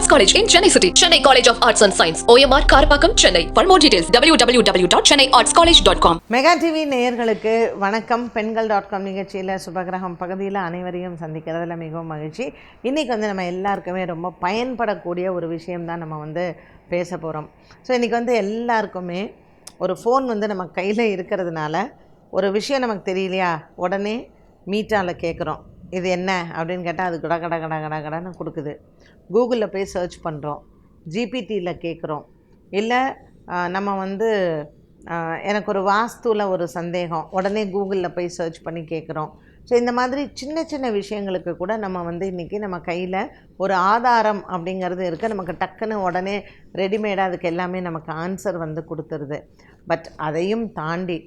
Arts College in Chennai City, Chennai College of Arts and Science, OMR Karapakam, Chennai For college dot www.chennaiartscollege.com. Mega TV நேயர்களுக்கு வணக்கம். பெண்கள் dot com நிகழ்ச்சியில் சுபகிரகம் பகுதியில் அனைவரையும் சந்திக்கிறதுல மிகவும் மகிழ்ச்சி. இன்றைக்கி வந்து நம்ம எல்லாருக்குமே ரொம்ப பயன்படக்கூடிய ஒரு விஷயம்தான் நம்ம வந்து பேச போகிறோம் ஸோ இன்றைக்கி வந்து எல்லாருக்குமே ஒரு ஃபோன் வந்து நம்ம கையில் இருக்கிறதுனால ஒரு விஷயம் நமக்கு தெரியலையா? உடனே மீட்டாவில் கேட்குறோம் இது என்ன? அப்படின்னு கேட்டால் அது கட கட கட கட கடன்னு கொடுக்குது. கூகுளில் போய் சர்ச் பண்ணுறோம் ஜிபிடியில் கேட்குறோம் இல்லை நம்ம வந்து எனக்கு ஒரு வாஸ்துவில் ஒரு சந்தேகம். உடனே கூகுளில் போய் சர்ச் பண்ணி கேட்குறோம் ஸோ இந்த மாதிரி சின்ன சின்ன விஷயங்களுக்கு கூட நம்ம வந்து இன்றைக்கி நம்ம கையில் ஒரு ஆதாரம் அப்படிங்கிறது இருக்குது நமக்கு டக்குன்னு உடனே ரெடிமேடாக அதுக்கு எல்லாமே நமக்கு ஆன்சர் வந்து கொடுத்துருது. பட் அதையும் தாண்டி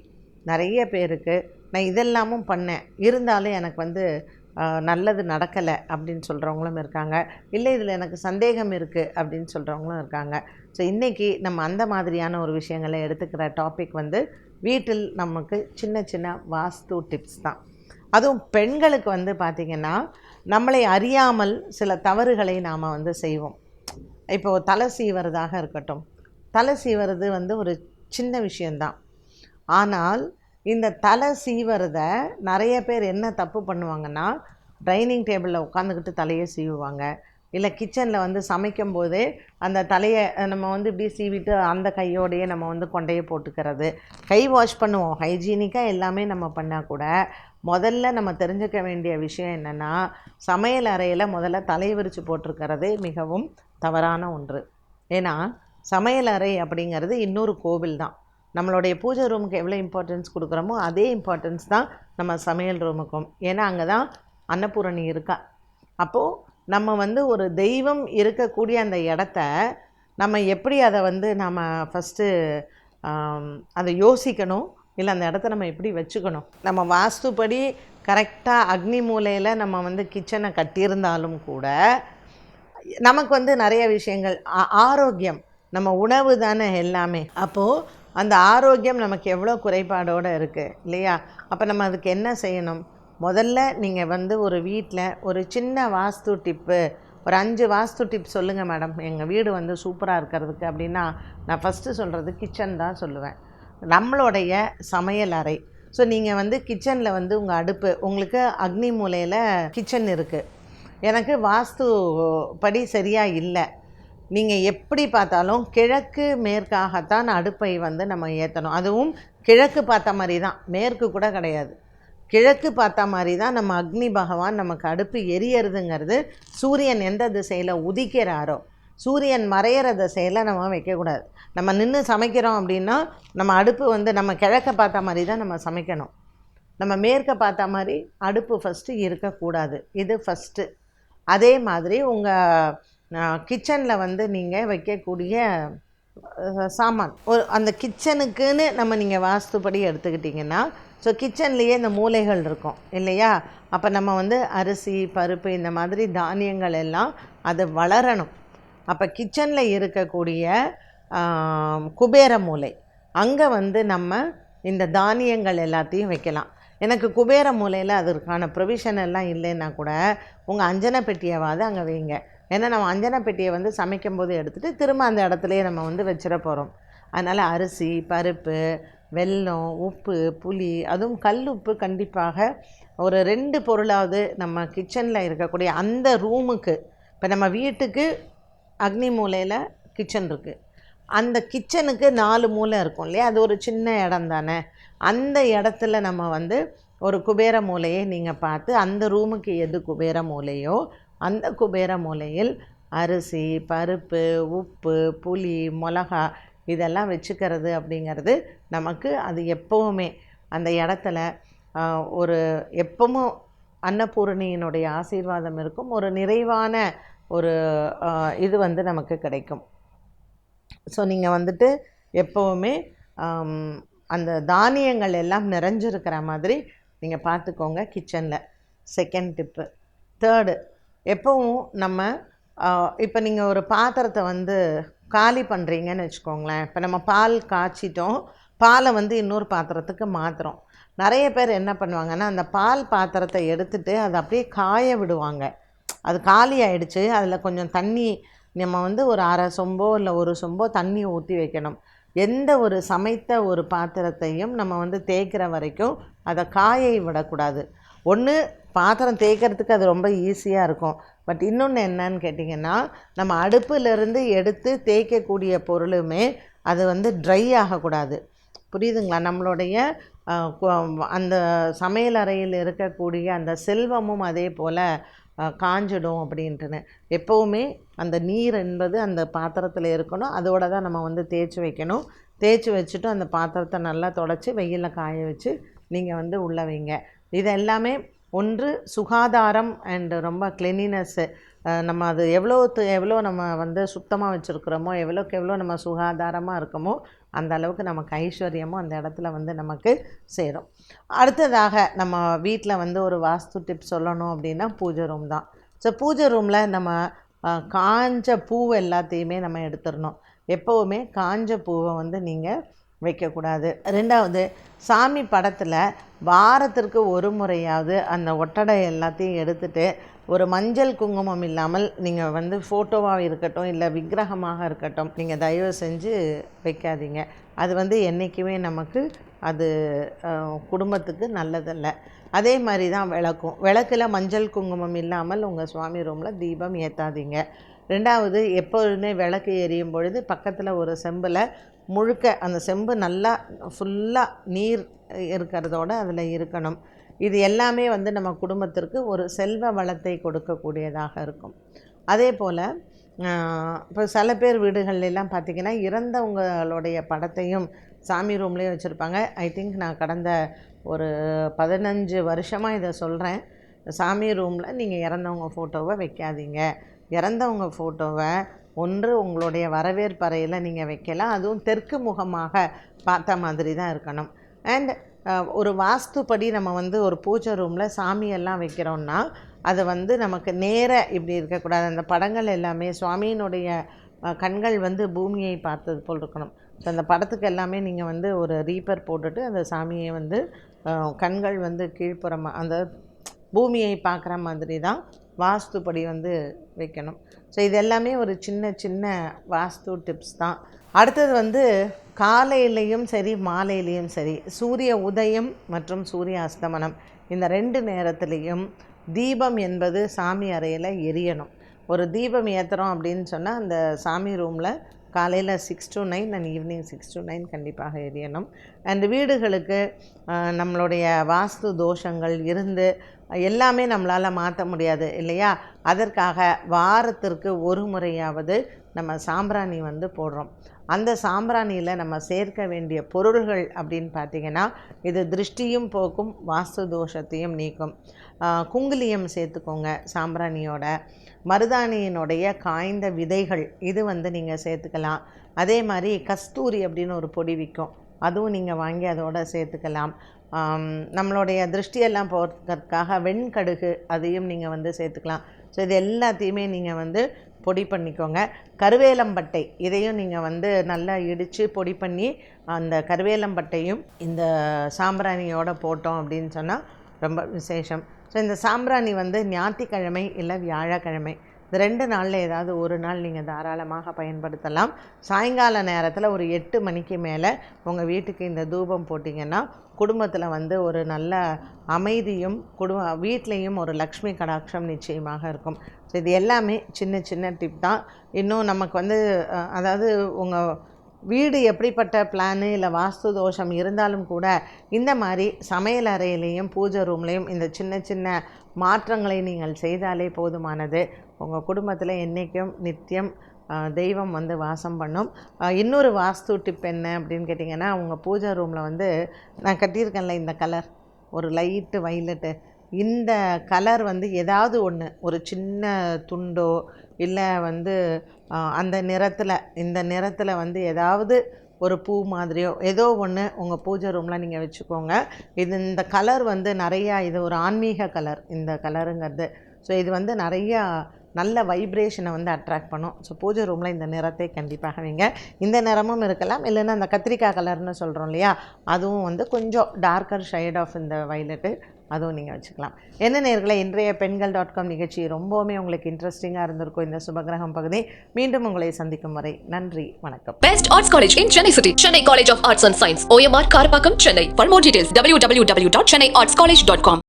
நிறைய பேருக்கு நான் இதெல்லாமும் பண்ணேன். இருந்தாலும் எனக்கு வந்து நல்லது நடக்கலை அப்படின்னு சொல்கிறவங்களும் இருக்காங்க. இல்லை இதில் எனக்கு சந்தேகம் இருக்குது அப்படின்னு சொல்கிறவங்களும் இருக்காங்க. ஸோ இன்றைக்கி நம்ம அந்த மாதிரியான ஒரு விஷயங்களை எடுத்துக்கிற டாபிக் வந்து வீட்டில் நமக்கு சின்ன சின்ன வாஸ்து டிப்ஸ் தான். அதுவும் பெண்களுக்கு வந்து பார்த்திங்கன்னா நம்மளை அறியாமல் சில தவறுகளை நாம் வந்து செய்வோம். இப்போது தலை சீவறதாக இருக்கட்டும். தலை சீவறது வந்து ஒரு சின்ன விஷயந்தான் ஆனால் இந்த தலை சீவறத நிறைய பேர் என்ன தப்பு பண்ணுவாங்கன்னா டைனிங் டேபிளில் உட்காந்துக்கிட்டு தலையை சீவுவாங்க. இல்லை கிச்சனில் வந்து சமைக்கும் போதே அந்த தலையை நம்ம வந்து இப்படி சீவிட்டு அந்த கையோடையே நம்ம வந்து கொண்டையை போட்டுக்கிறது. கை வாஷ் பண்ணுவோம். ஹைஜீனிக்காக எல்லாமே நம்ம பண்ணால் கூட முதல்ல நம்ம தெரிஞ்சுக்க வேண்டிய விஷயம் என்னென்னா சமையல் அறையில் முதல்ல தலை விரித்து போட்டிருக்கிறது மிகவும் தவறான ஒன்று. ஏன்னா சமையல் அறை அப்படிங்கிறது இன்னொரு கோவில் தான் நம்மளுடைய பூஜை ரூமுக்கு எவ்வளோ இம்பார்ட்டன்ஸ் கொடுக்குறோமோ அதே இம்பார்ட்டன்ஸ் தான் நம்ம சமையல் ரூமுக்கும். ஏன்னா அங்கே தான் அன்னபூரணி இருக்கா. அப்போது நம்ம வந்து ஒரு தெய்வம் இருக்கக்கூடிய அந்த இடத்த நம்ம எப்படி அதை வந்து நம்ம ஃபஸ்ட்டு அதை யோசிக்கணும்? இல்லை அந்த இடத்த நம்ம எப்படி வச்சுக்கணும்? நம்ம வாஸ்துப்படி கரெக்டாக அக்னி மூலையில் நம்ம வந்து கிச்சனை கட்டியிருந்தாலும் கூட நமக்கு வந்து நிறைய விஷயங்கள் ஆ- ஆரோக்கியம் நம்ம உணவு தானே எல்லாமே. அப்போது அந்த ஆரோக்கியம் நமக்கு எவ்வளோ குறைபாடோடு இருக்குது இல்லையா? அப்போ நம்ம அதுக்கு என்ன செய்யணும்? முதல்ல நீங்கள் வந்து ஒரு வீட்டில் ஒரு சின்ன வாஸ்து டிப்பு ஒரு அஞ்சு வாஸ்து டிப் சொல்லுங்கள் மேடம். எங்கள் வீடு வந்து சூப்பராக இருக்கிறதுக்கு அப்படின்னா நான் ஃபஸ்ட்டு சொல்கிறது கிச்சன் தான் சொல்லுவேன். நம்மளுடைய சமையல் அறை. ஸோ நீங்கள் வந்து கிச்சனில் வந்து உங்கள் அடுப்பு உங்களுக்கு அக்னி மூலையில் கிச்சன் இருக்குது எனக்கு வாஸ்து படி சரியாக இல்லை. நீங்கள் எப்படி பார்த்தாலும் கிழக்கு மேற்காகத்தான் அடுப்பை வந்து நம்ம ஏற்றணும் அதுவும் கிழக்கு பார்த்த மாதிரி தான் மேற்கு கூட கிடையாது. கிழக்கு பார்த்த மாதிரி தான் நம்ம அக்னி பகவான் நமக்கு அடுப்பு எரியறதுங்கிறது சூரியன் எந்த திசையில் உதிக்கிறாரோ சூரியன் மறையிற திசையில் நம்ம வைக்கக்கூடாது. நம்ம நின்று சமைக்கிறோம் அப்படின்னா நம்ம அடுப்பு வந்து நம்ம கிழக்க பார்த்த மாதிரி தான் நம்ம சமைக்கணும். நம்ம மேற்க பார்த்த மாதிரி அடுப்பு ஃபஸ்ட்டு இருக்கக்கூடாது. இது ஃபஸ்ட்டு அதே மாதிரி உங்கள் கிச்சனில் வந்து நீங்கள் வைக்கக்கூடிய சாமான். ஒரு அந்த கிச்சனுக்குன்னு நம்ம நீங்கள் வாஸ்துப்படி எடுத்துக்கிட்டிங்கன்னா ஸோ கிச்சன்லேயே இந்த மூலைகள் இருக்கும் இல்லையா? அப்போ நம்ம வந்து அரிசி பருப்பு இந்த மாதிரி தானியங்கள் எல்லாம் அது வளரணும். அப்போ கிச்சனில் இருக்கக்கூடிய குபேர மூலை. அங்கே வந்து நம்ம இந்த தானியங்கள் எல்லாத்தையும் வைக்கலாம். எனக்கு குபேர மூலையில் அதற்கான ப்ரொவிஷன் எல்லாம் இல்லைன்னா கூட உங்கள் அஞ்சன பெட்டியாவது அங்கே வைங்க. ஏன்னா நம்ம அஞ்சன பெட்டியை வந்து சமைக்கும் போது எடுத்துகிட்டு திரும்ப அந்த இடத்துலையே நம்ம வந்து வச்சிட போகிறோம் அதனால் அரிசி பருப்பு வெல்லம் உப்பு புளி அதுவும் கல் உப்பு கண்டிப்பாக ஒரு ரெண்டு பொருளாவது நம்ம கிச்சனில் இருக்கக்கூடிய அந்த ரூமுக்கு இப்போ நம்ம வீட்டுக்கு அக்னி மூலையில் கிச்சன் இருக்குது அந்த கிச்சனுக்கு நாலு மூலை இருக்கும் இல்லையா? அது ஒரு சின்ன இடம் தானே? அந்த இடத்துல நம்ம வந்து ஒரு குபேர மூலையை நீங்கள் பார்த்து அந்த ரூமுக்கு எது குபேர மூலையோ அந்த குபேர மூலையில் அரிசி பருப்பு உப்பு புளி மிளகா இதெல்லாம் வச்சுக்கிறது அப்படிங்கிறது நமக்கு அது எப்போவுமே அந்த இடத்துல ஒரு எப்பவும் அன்னபூரணியினுடைய ஆசீர்வாதம் இருக்கும். ஒரு நிறைவான ஒரு இது வந்து நமக்கு கிடைக்கும். ஸோ நீங்கள் வந்துட்டு எப்போவுமே அந்த தானியங்கள் எல்லாம் நிறைஞ்சிருக்கிற மாதிரி நீங்கள் பார்த்துக்கோங்க கிச்சனில் செகண்ட் டிப்பு தேர்டு எப்போவும் நம்ம இப்போ நீங்கள் ஒரு பாத்திரத்தை வந்து காலி பண்ணுறீங்கன்னு வச்சுக்கோங்களேன். இப்போ நம்ம பால் காய்ச்சிட்டோம். பாலை வந்து இன்னொரு பாத்திரத்துக்கு மாற்றுறோம் நிறைய பேர் என்ன பண்ணுவாங்கன்னா அந்த பால் பாத்திரத்தை எடுத்துட்டு அதை அப்படியே காய விடுவாங்க. அது காலி ஆயிடுச்சு. அதில் கொஞ்சம் தண்ணி நம்ம வந்து ஒரு அரை சொம்போ இல்லை ஒரு சொம்போ தண்ணி ஊற்றி வைக்கணும். எந்த ஒரு சமைத்த ஒரு பாத்திரத்தையும் நம்ம வந்து தேய்க்கிற வரைக்கும் அதை காயை விடக்கூடாது. ஒன்று பாத்திரம் தேய்க்கிறதுக்கு அது ரொம்ப ஈஸியாக இருக்கும். பட் இன்னொன்று என்னன்னு கேட்டிங்கன்னா நம்ம அடுப்புலேருந்து எடுத்து தேய்க்கக்கூடிய பொருளுமே அது வந்து ட்ரை ஆகக்கூடாது. புரியுதுங்களா? நம்மளுடைய அந்த சமையல் அறையில் இருக்கக்கூடிய அந்த செல்வமும் அதே போல் காஞ்சிடும் அப்படின்ட்டுன்னு. எப்போவுமே அந்த நீர் என்பது அந்த பாத்திரத்தில் இருக்கணும். அதோட தான் நம்ம வந்து தேய்ச்சி வைக்கணும். தேய்ச்சி வச்சுட்டு அந்த பாத்திரத்தை நல்லா தொடச்சி வெயிலில் காய வச்சு நீங்கள் வந்து உள்ள வைங்க. இது எல்லாமே ஒன்று சுகாதாரம் அண்டு ரொம்ப கிளெனினஸ்ஸு நம்ம அது எவ்வளோ எவ்வளோ நம்ம வந்து சுத்தமாக வச்சுருக்குறோமோ எவ்வளோக்கு எவ்வளோ நம்ம சுகாதாரமாக இருக்கோமோ அந்த அளவுக்கு நமக்கு ஐஸ்வர்யமும் அந்த இடத்துல வந்து நமக்கு சேரும். அடுத்ததாக நம்ம வீட்டில் வந்து ஒரு வாஸ்து டிப் சொல்லணும் அப்படின்னா பூஜை ரூம் தான். ஸோ பூஜை ரூமில் நம்ம காஞ்ச பூ எல்லாத்தையுமே நம்ம எடுத்துடணும். எப்போவுமே காஞ்ச பூவை வந்து நீங்கள் வைக்கக்கூடாது. ரெண்டாவது சாமி படத்தில் வாரத்திற்கு ஒரு முறையாவது அந்த ஒட்டடை எல்லாத்தையும் எடுத்துட்டு ஒரு மஞ்சள் குங்குமம் இல்லாமல் நீங்கள் வந்து ஃபோட்டோவாக இருக்கட்டும் இல்லை விக்கிரகமாக இருக்கட்டும் நீங்கள் தயவு செஞ்சு வைக்காதீங்க. அது வந்து என்றைக்குமே நமக்கு அது குடும்பத்துக்கு நல்லதல்ல. அதே மாதிரி தான் விளக்கும். விளக்கில் மஞ்சள் குங்குமம் இல்லாமல் உங்கள் சுவாமி ரூமில் தீபம் ஏற்றாதீங்க ரெண்டாவது எப்பொழுதுமே விளக்கு எரியும் பொழுது பக்கத்தில் ஒரு செம்பில் முழுக்க அந்த செம்பு நல்லா ஃபுல்லாக நீர் இருக்கிறதோட அதில் இருக்கணும். இது எல்லாமே வந்து நம்ம குடும்பத்திற்கு ஒரு செல்வ வளத்தை கொடுக்கக்கூடியதாக இருக்கும். அதே போல் இப்போ சில பேர் வீடுகள்லாம் பார்த்திங்கன்னா இறந்தவங்களுடைய படத்தையும் சாமி ரூம்லேயே வச்சுருப்பாங்க. ஐ திங்க் நான் கடந்த ஒரு பதினஞ்சு வருஷமாக இதை சொல்கிறேன் சாமி ரூமில் நீங்கள் இறந்தவங்க ஃபோட்டோவை வைக்காதீங்க. இறந்தவங்க ஃபோட்டோவை ஒன்று உங்களுடைய வரவேற்பறையில் நீங்கள் வைக்கலாம். அதுவும் தெற்கு முகமாக பார்த்த மாதிரி தான் இருக்கணும் அண்ட் ஒரு வாஸ்துப்படி நம்ம வந்து ஒரு பூஜை ரூமில் சாமியெல்லாம் வைக்கிறோம்னா அது வந்து நமக்கு நேர இப்படி இருக்கக்கூடாது. அந்த படங்கள் எல்லாமே சுவாமியினுடைய கண்கள் வந்து பூமியை பார்த்தது போல் இருக்கணும். ஸோ அந்த படத்துக்கு எல்லாமே நீங்கள் வந்து ஒரு ரீப்பர் போட்டுட்டு அந்த சாமியை வந்து கண்கள் வந்து கீழ்ப்புறமாக அந்த பூமியை பார்க்குற மாதிரி தான் வாஸ்துப்படி வந்து வைக்கணும். ஸோ இது எல்லாமே ஒரு சின்ன சின்ன வாஸ்து டிப்ஸ் தான். அடுத்தது வந்து காலையிலையும் சரி மாலையிலையும் சரி சூரிய உதயம் மற்றும் சூரிய அஸ்தமனம். இந்த ரெண்டு நேரத்துலேயும் தீபம் என்பது சாமி அறையில் எரியணும். ஒரு தீபம் ஏற்றுறோம் அப்படின்னு சொன்னால் அந்த சாமி ரூமில் காலையில் six to nine and evening six to nine கண்டிப்பாக எரியணும். அண்ட் வீடுகளுக்கு நம்மளுடைய வாஸ்து தோஷங்கள் இருந்து எல்லாமே நம்மளால் மாற்ற முடியாது இல்லையா? அதற்காக வாரத்திற்கு ஒரு முறையாவது நம்ம சாம்பிராணி வந்து போடுறோம். அந்த சாம்பிராணியில் நம்ம சேர்க்க வேண்டிய பொருள்கள் அப்படின்னு பார்த்தீங்கன்னா இது திருஷ்டியும் போக்கும் வாஸ்து தோஷத்தையும் நீக்கும். குங்குலியம் சேர்த்துக்கோங்க சாம்பிராணியோட. மருதாணியினுடைய காய்ந்த விதைகள் இது வந்து நீங்கள் சேர்த்துக்கலாம். அதே மாதிரி கஸ்தூரி அப்படின்னு ஒரு பொடி விற்கும். அதுவும் நீங்கள் வாங்கி அதோட சேர்த்துக்கலாம். நம்மளுடைய திருஷ்டியெல்லாம் போகிறதுக்காக வெண்கடுகு அதையும் நீங்கள் வந்து சேர்த்துக்கலாம். ஸோ இது எல்லாத்தையுமே நீங்கள் வந்து பொடி பண்ணிக்கோங்க. கருவேலம்பட்டை இதையும் நீங்கள் வந்து நல்லா இடித்து பொடி பண்ணி அந்த கருவேலம்பட்டையும் இந்த சாம்பிராணியோட போட்டோம் அப்படின்னு சொன்னால் ரொம்ப விசேஷம். ஸோ இந்த சாம்பிராணி வந்து ஞாயிற்றுக்கிழமை இல்லை வியாழக்கிழமை. இந்த ரெண்டு நாளில் ஏதாவது ஒரு நாள் நீங்கள் தாராளமாக பயன்படுத்தலாம். சாயங்கால நேரத்தில் ஒரு எட்டு மணிக்கு மேலே உங்கள் வீட்டுக்கு இந்த தூபம் போட்டிங்கன்னா குடும்பத்தில் வந்து ஒரு நல்ல அமைதியும் குடும்ப வீட்லேயும் ஒரு லக்ஷ்மி கடாட்சம் நிச்சயமாக இருக்கும். ஸோ இது எல்லாமே சின்ன சின்ன டிப் தான். இன்னும் நமக்கு வந்து அதாவது உங்கள் வீடு எப்படிப்பட்ட பிளானு இல்லை வாஸ்து தோஷம் இருந்தாலும் கூட இந்த மாதிரி சமையல் அறையிலையும் பூஜை ரூம்லேயும் இந்த சின்ன சின்ன மாற்றங்களை நீங்கள் செய்தாலே போதுமானது. உங்கள் குடும்பத்தில் என்றைக்கும் நித்தியம் தெய்வம் வந்து வாசம் பண்ணும். இன்னொரு வாஸ்து டிப் என்ன அப்படின்னு கேட்டிங்கன்னா உங்கள் பூஜை ரூமில் வந்து நான் கட்டியிருக்கேன்ல இந்த கலர் ஒரு லைட்டு வைலட்டு இந்த கலர் வந்து ஏதாவது ஒன்று ஒரு சின்ன துண்டோ இல்லை வந்து அந்த நிறத்தில் இந்த நிறத்தில் வந்து ஏதாவது ஒரு பூ மாதிரியோ ஏதோ ஒன்று உங்கள் பூஜை ரூமில் நீங்கள் வச்சுக்கோங்க. இது இந்த கலர் வந்து நிறையா இது ஒரு ஆன்மீக கலர் இந்த கலருங்கிறது ஸோ இது வந்து நிறையா நல்ல வைப்ரேஷனை வந்து அட்ராக்ட் பண்ணும். ஸோ பூஜை ரூமில் இந்த நிறத்தை கண்டிப்பாக வைங்க. இந்த நிறமும் இருக்கலாம் இல்லைன்னா அந்த கத்திரிக்காய் கலர்னு சொல்கிறோம் இல்லையா? அதுவும் வந்து கொஞ்சம் டார்க்கர் ஷேட் ஆஃப் இந்த வைலட்டு அதுவும் நீங்கள் வச்சுக்கலாம் என்ன நேர்களை இன்றைய பெண்கள் டாட் காம் நிகழ்ச்சி ரொம்பவுமே உங்களுக்கு இன்ட்ரெஸ்டிங்காக இருந்திருக்கும் இந்த சுபகிரகம் பகுதி மீண்டும் உங்களை சந்திக்கும் வரை நன்றி வணக்கம் best arts college in Chennai city Chennai college of arts and science OMR Karapakkam Chennai for more details W W W dot Chennai arts college dot com